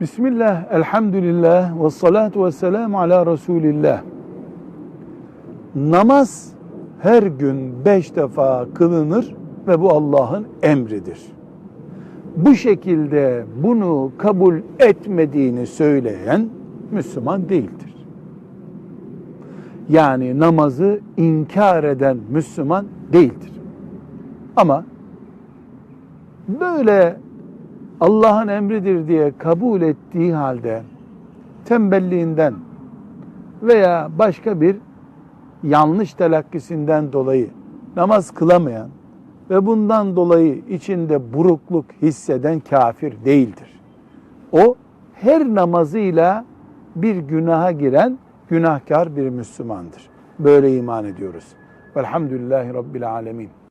Bismillah, elhamdülillah, ve salatu ve selamu ala Resulillah. Namaz her gün beş defa kılınır ve bu Allah'ın emridir. Bu şekilde bunu kabul etmediğini söyleyen Müslüman değildir. Yani namazı inkar eden Müslüman değildir. Ama böyle Allah'ın emridir diye kabul ettiği halde tembelliğinden veya başka bir yanlış telakkisinden dolayı namaz kılamayan ve bundan dolayı içinde burukluk hisseden kafir değildir. O her namazıyla bir günaha giren günahkar bir Müslümandır. Böyle iman ediyoruz. Velhamdülillahi Rabbil Alemin.